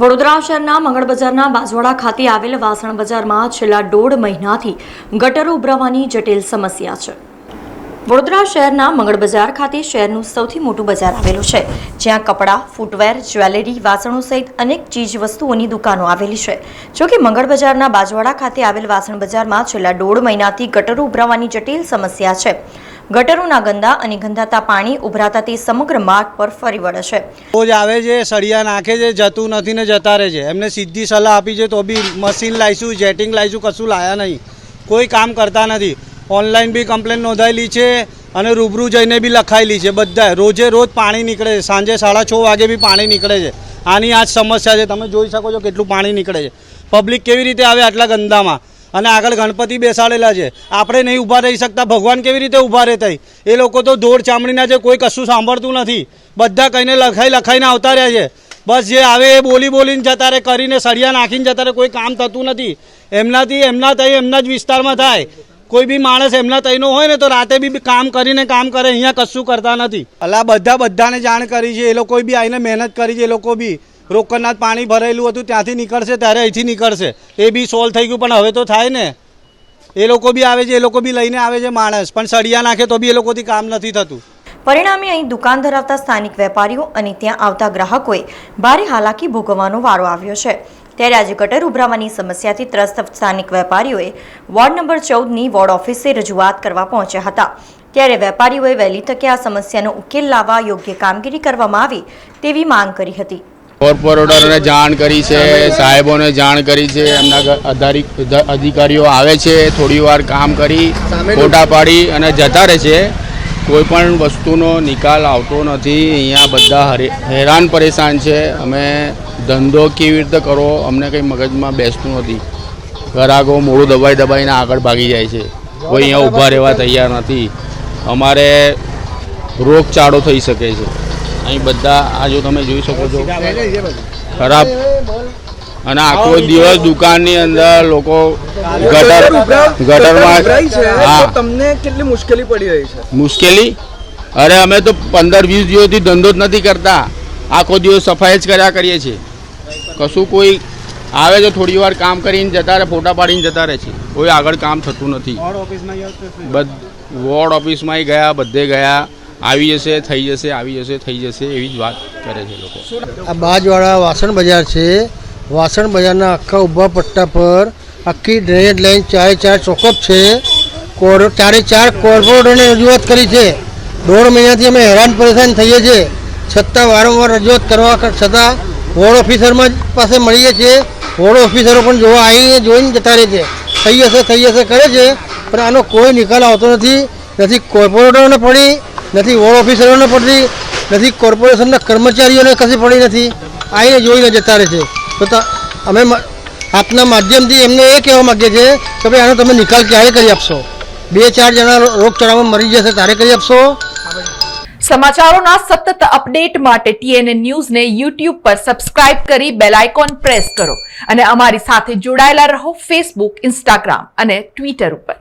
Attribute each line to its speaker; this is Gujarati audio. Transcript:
Speaker 1: વડોદરા શહેરના મંગળ બજારના બાજવાડા ખાતે આવેલ વાસણ બજારમાં છેલ્લા દોઢ મહિનાથી ગટરો ઉભરાવાની જટિલ સમસ્યા છે. વડોદરા શહેરના મંગળ બજાર ખાતે શહેરનું સૌથી મોટું બજાર આવેલું છે, જ્યાં કપડાં, ફૂટવેર, જ્વેલરી, વાસણો સહિત અનેક ચીજ વસ્તુઓની દુકાનો આવેલી છે. જોકે મંગળ બજારના બાજવાડા ખાતે આવેલ વાસણ બજારમાં છેલ્લા દોઢ મહિનાથી ગટરો ઉભરાવાની જટિલ સમસ્યા છે. ગટરોના ગંદા અને ગંધાતા પાણી ઉભરાતા તે સમગ્ર માર્ગ પર ફરી વળે છે.
Speaker 2: રોજ આવે છે, સળિયા નાખે છે, જતું નથી ને જતા રહે છે. એમને સીધી સલાહ આપી છે તો બી મશીન લાવીશું, જેટિંગ લાવીશું, કશું લાયા નહીં. કોઈ કામ કરતા નથી. ઓનલાઈન બી કમ્પ્લેન નોંધાયેલી છે અને રૂબરૂ જઈને બી લખાયેલી છે બધા રોજે રોજ પાણી નીકળે છે. સાંજે સાડા છ વાગે બી પાણી નીકળે છે. આની આ જ સમસ્યા છે. તમે જોઈ શકો છો કેટલું પાણી નીકળે છે. પબ્લિક કેવી રીતે આવે આટલા ગંદામાં? અને આગળ ગણપતિ બેસાડેલા છે. આપણે નહીં ઊભા રહી શકતા. ભગવાન કેવી રીતે ઊભા રહેતા એ લોકો તો દોડ ચામડીના છે, કોઈ કશું સાંભળતું નથી. બધા કહીને લખાઈ લખાઈને આવતા રહ્યા છે. બસ જે આવે એ બોલી બોલીને જતા રહે, કરીને સળિયા નાખીને જતા રહે, કોઈ કામ થતું નથી. એમનાથી એમના તઈ, એમના જ વિસ્તારમાં થાય. કોઈ બી માણસ એમના તઈનો હોય ને તો રાતે બી કામ કરીને કામ કરે, અહીંયા કશું કરતા નથી. અલા, બધા બધાને જાણ કરી છે, એ લોકો બી આવીને મહેનત કરી છે, એ લોકો બી. રોકડનાથ પાણી ભરેલું હતું, ત્યાંથી નીકળશે, ત્યારે અહીંથી નીકળશે. એ બી સોલ્વ થઈ ગયું, પણ હવે તો થાય ને. એ લોકો બી આવે છે, એ લોકો બી લઈને આવે છે માણસ, પણ સળિયા નાખે તો બી એ લોકોથી કામ નથી થતું.
Speaker 1: પરિણામે અહીં દુકાન ધરાવતા સ્થાનિક વેપારીઓ અને ત્યાં આવતા ગ્રાહકોએ ભારે હાલાકી ભોગવવાનો વારો આવ્યો છે. ત્યારે આજે ગટર ઉભરાવાની સમસ્યાથી ત્રસ્ત સ્થાનિક વેપારીઓએ વોર્ડ નંબર ચૌદની વોર્ડ ઓફિસે રજૂઆત કરવા પહોંચ્યા હતા. ત્યારે વેપારીઓએ વહેલી તકે આ સમસ્યાનો ઉકેલ લાવવા યોગ્ય કામગીરી કરવામાં આવે તેવી માંગ કરી હતી.
Speaker 3: કોર્પોરેટરને જાણ કરી છે સાહેબોને જાણ કરી છે એમના અધિકારીઓ આવે છે થોડી વાર કામ કરી ફોટા પાડી અને જતા રહે છે. કોઈ પણ વસ્તુનો નિકાલ આવતો નથી. અહીંયા બધા હરે- હેરાન પરેશાન છે. અમે ધંધો કેવી રીતે કરવો અમને કંઈ મગજમાં બેસતું નથી. ગ્રાહકો મોડું દબાઈ દબાઈને આગળ ભાગી જાય છે. કોઈ અહીંયા ઊભા રહેવા તૈયાર નથી. અમારે રોગચાળો થઈ શકે છે. અહીં બધા આ જો તમે જોઈ શકો છો. ખરાબ. અને આખો દિવસ દુકાનની અંદર લોકો ગટર ગટરમાં હા.
Speaker 4: તમને કેટલી મુશ્કેલી પડી રહી છે?
Speaker 3: મુશ્કેલી? અરે અમે તો પંદર વીસ દિવસથી ધંધો જ નથી કરતા. આખો દિવસ સફાઈ જ કર્યા કરીએ છીએ. કશું કોઈ આવે તો થોડી વાર કામ કરીને જતા રહે ફોટા પાડીને જતા રહે છે. કોઈ આગળ કામ થતું નથી. વોર્ડ ઓફિસમાં ગયા બધે ગયા. આવી જશે, થઈ જશે, આવી જશે, થઈ જશે એવી જ વાત કરે છે લોકો.
Speaker 5: આ બાજવાળા વાસણ બજાર છે. વાસણ બજારના આખા ઊભા પટ્ટા પર આખી ડ્રેનેજ લાઈન ચારે ચાર ચોકઅપ છે. કોર ચારે ચાર કોર્પોરેટરને રજૂઆત કરી છે. દોઢ મહિનાથી અમે હેરાન પરેશાન થઈએ છીએ. છતાં વારંવાર રજૂઆત કરવા છતાં વોર્ડ ઓફિસરમાં પાસે મળીએ છીએ. વોર્ડ ઓફિસરો પણ જોવા આવીને જોઈને જતા રહે છે. થઈ જશે થઈ જશે કરે છે. પણ આનો કોઈ નિકાલ આવતો નથી. નથી કોર્પોરેટરોને પડી નથી વોર્ડ ઓફિસરોને પડતી નથી કોર્પોરેશનના કર્મચારીઓને કશી પડી નથી. આવીને જોઈને જતા રહે છે. તો અમે આપના માધ્યમથી એમને એ કહેવા માગીએ છીએ કે ભાઈ, આનો તમે નિકાલ ક્યારે કરી આપશો? બે, ચાર જણા રોગચાળામાં મરી જશે ત્યારે કરી આપશો?
Speaker 6: સમાચારોના સતત અપડેટ માટે ટીએનએ ન્યૂઝને યુટ્યુબ પર સબસ્ક્રાઇબ કરી બેલ આઇકોન પ્રેસ કરો અને અમારી સાથે જોડાયેલા રહો ફેસબુક ઇન્સ્ટાગ્રામ અને ટ્વિટર ઉપર.